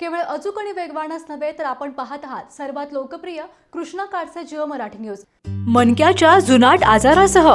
केवळ अचूक आणि वेगवानच नव्हे तर आपण पाहत आहात सर्वात लोकप्रिय कृष्णा काडसे जिओ मराठी न्यूज. मनक्याच्या जुनाट आजारासह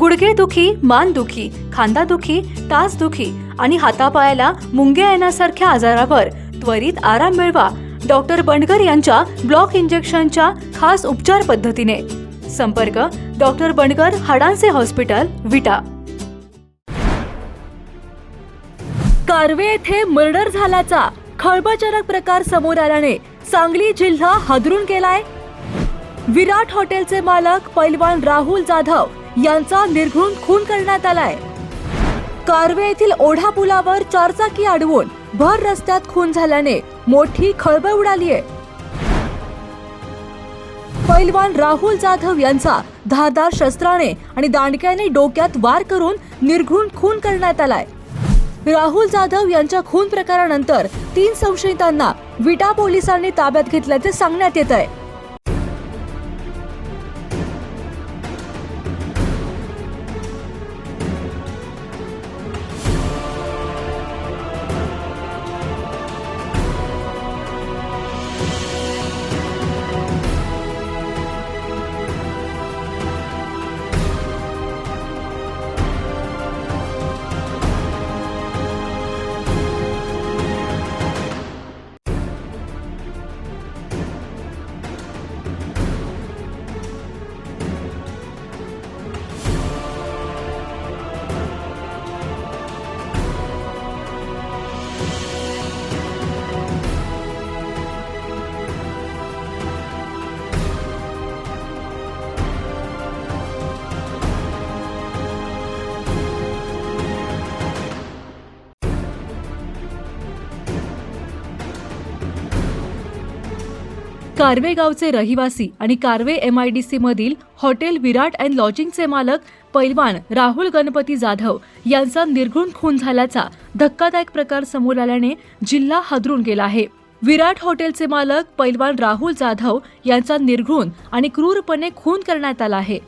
गुडघेदुखी मानदुखी खांदादुखी तासदुखी आणि हातापायाला मुंग्या येण्यासारख्या आजारावर त्वरित आराम मिळवा डॉक्टर बंडकर यांच्या ब्लॉक इंजेक्शनच्या खास उपचार पद्धतीने. संपर्क डॉक्टर बंडकर हाडांचे हॉस्पिटल विटा. कारवे येथे मर्डर झाल्याचा खळबळजनक प्रकार समोर आल्याने सांगली जिल्हा हादरून गेलाय. विराट हॉटेलचे मालक पैलवान राहुल जाधव यांचा निर्घृण खून करण्यात आलाय. कारवे येथील ओढा पुलावर चारचाकी अडवून भर रस्त्यात खून झाल्याने मोठी खळबळ उडालीय. पैलवान राहुल जाधव यांचा धारदार शस्त्राने आणि दांडक्याने डोक्यात वार करून निर्घृण खून करण्यात आलाय. राहुल जाधव यांच्या खून प्रकारानंतर तीन संशयितांना विटा पोलिसांनी ताब्यात घेतल्याचे सांगण्यात येत आहे. कार्वे गावचे रहिवासी आणि Karve M I D C मधील हॉटेल विराट अँड लॉजिंगचे मालक पैलवान राहुल गणपती जाधव यांचा निर्घृण खून झाल्याचा धक्कादायक प्रकार समोर आल्याने जिल्हा हादरून गेला आहे. विराट हॉटेलचे मालक पैलवान राहुल जाधव यांचा निर्घृण आणि क्रूरपणे खून करण्यात आला आहे.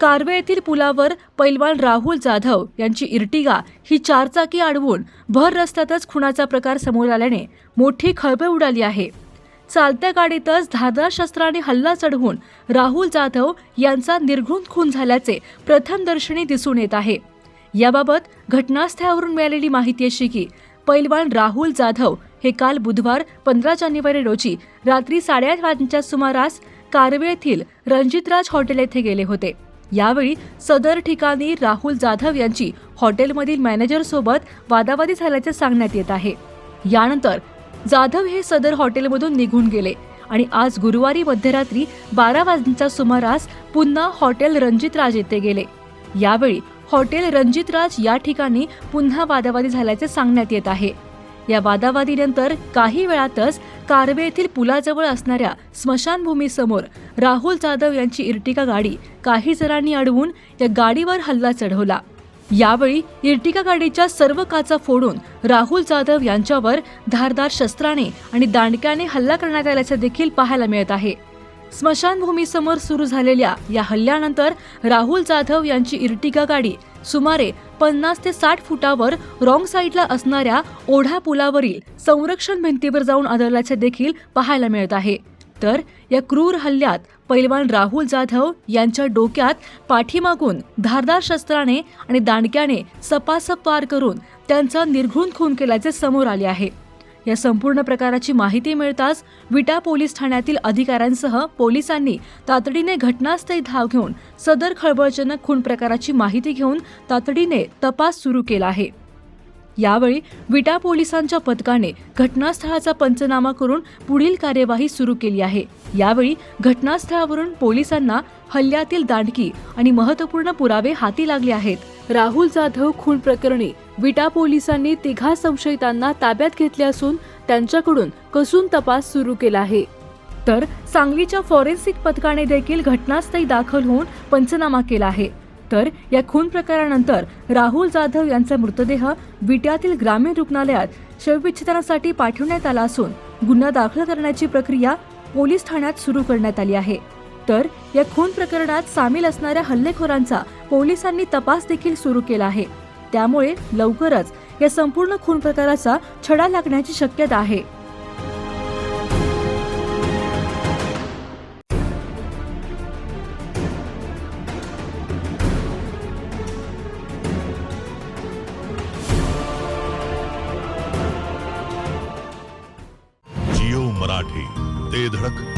कारवे येथील पुलावर पैलवान राहुल जाधव यांची इर्टिगा ही चारचाकी अडवून भर रस्त्यातच खुनाचा प्रकार समोर आल्याने मोठी खळबळ उडाली आहे. चालत्या गाडीतच धारदार शस्त्राने हल्ला चढवून राहुल जाधव यांचा निर्घृण खून झाल्याचे प्रथमदर्शनी दिसून येत आहे. याबाबत घटनास्थळावरून मिळालेली माहिती अशी की पैलवान राहुल जाधव हे काल बुधवार पंधरा जानेवारी रोजी रात्री साडेआठ वाजण्याच्या सुमारास कारवे येथील रणजितराज हॉटेल येथे गेले होते. यावेळी सदर ठिकाणी राहुल जाधव यांची हॉटेलमधील मॅनेजरसोबत वादावादी झाल्याचे सांगण्यात येत आहे. यानंतर जाधव हे सदर हॉटेलमधून निघून गेले आणि आज गुरुवारी मध्यरात्री बारा वाजण्याच्या सुमारास पुन्हा हॉटेल रणजितराज येथे गेले. यावेळी हॉटेल रणजितराज या ठिकाणी पुन्हा वादावादी झाल्याचे सांगण्यात येत आहे. या वादावादीनंतर काही वेळातच कारवे येथील पुलाजवळ असणाऱ्या स्मशानभूमीसमोर राहुल जाधव यांची इर्टिका गाडी काही जणांनी अडवून या गाडीवर हल्ला चढवला. यावेळी इर्टिका गाडीच्या सर्व काचा फोडून राहुल जाधव यांच्यावर धारदार शस्त्राने आणि दांडक्याने हल्ला करण्यात आल्याचे देखील पाहायला मिळत आहे. स्मशानभूमीसमोर सुरू झालेल्या या हल्ल्यानंतर राहुल जाधव यांची इर्टिका गाडी सुमारे पन्नास ते साठ फुटावर रॉंग साईडला असणाऱ्या ओढा पुलावरील संरक्षण भिंतीवर जाऊन आदळल्याचे देखील पाहायला मिळत आहे. तर या क्रूर हल्ल्यात पैलवान राहुल जाधव यांच्या डोक्यात पाठीमागून धारदार शस्त्राने आणि दांडक्याने सपासप वार करून त्यांचा निर्घृण खून केल्याचे समोर आले आहे. या संपूर्ण प्रकाराची माहिती मिळताच विटा पोलीस ठाण्यातील अधिकाऱ्यांसह पोलिसांनी तातडीने घटनास्थळी धाव घेऊन सदर खळबळजनक खून प्रकाराची माहिती घेऊन तातडीने तपास सुरू केला आहे. यावेळी विटा पोलिसांच्या पथकाने घटनास्थळाचा पंचनामा करून पुढील कार्यवाही सुरू केली आहे. यावेळी घटनास्थळावरून पोलिसांना हल्ल्यातील दांडकी आणि महत्त्वपूर्ण पुरावे हाती लागले आहेत. राहुल जाधव खून प्रकरणी विटा पोलिसांनी तिघा संशयितांना ताब्यात घेतले असून त्यांच्याकडून कसून तपास सुरू केला आहे. तर सांगलीच्या फॉरेन्सिक पथकाने देखील घटनास्थळी दाखल होऊन पंचनामा केला आहे. तर या खून प्रकारानंतर राहुल जाधव यांचा मृतदेह विट्यातील ग्रामीण रुग्णालयात शवविच्छेदनासाठी पाठवण्यात आला असून गुन्हा दाखल करण्याची प्रक्रिया पोलीस ठाण्यात सुरू करण्यात आली आहे. तर या खून प्रकरणात सामील असणाऱ्या हल्लेखोरांचा पोलिसांनी तपास देखील सुरू केला आहे. त्यामुळे लवकरच या संपूर्ण खून प्रकाराचा छडा लागण्याची शक्यता आहे. ते धडक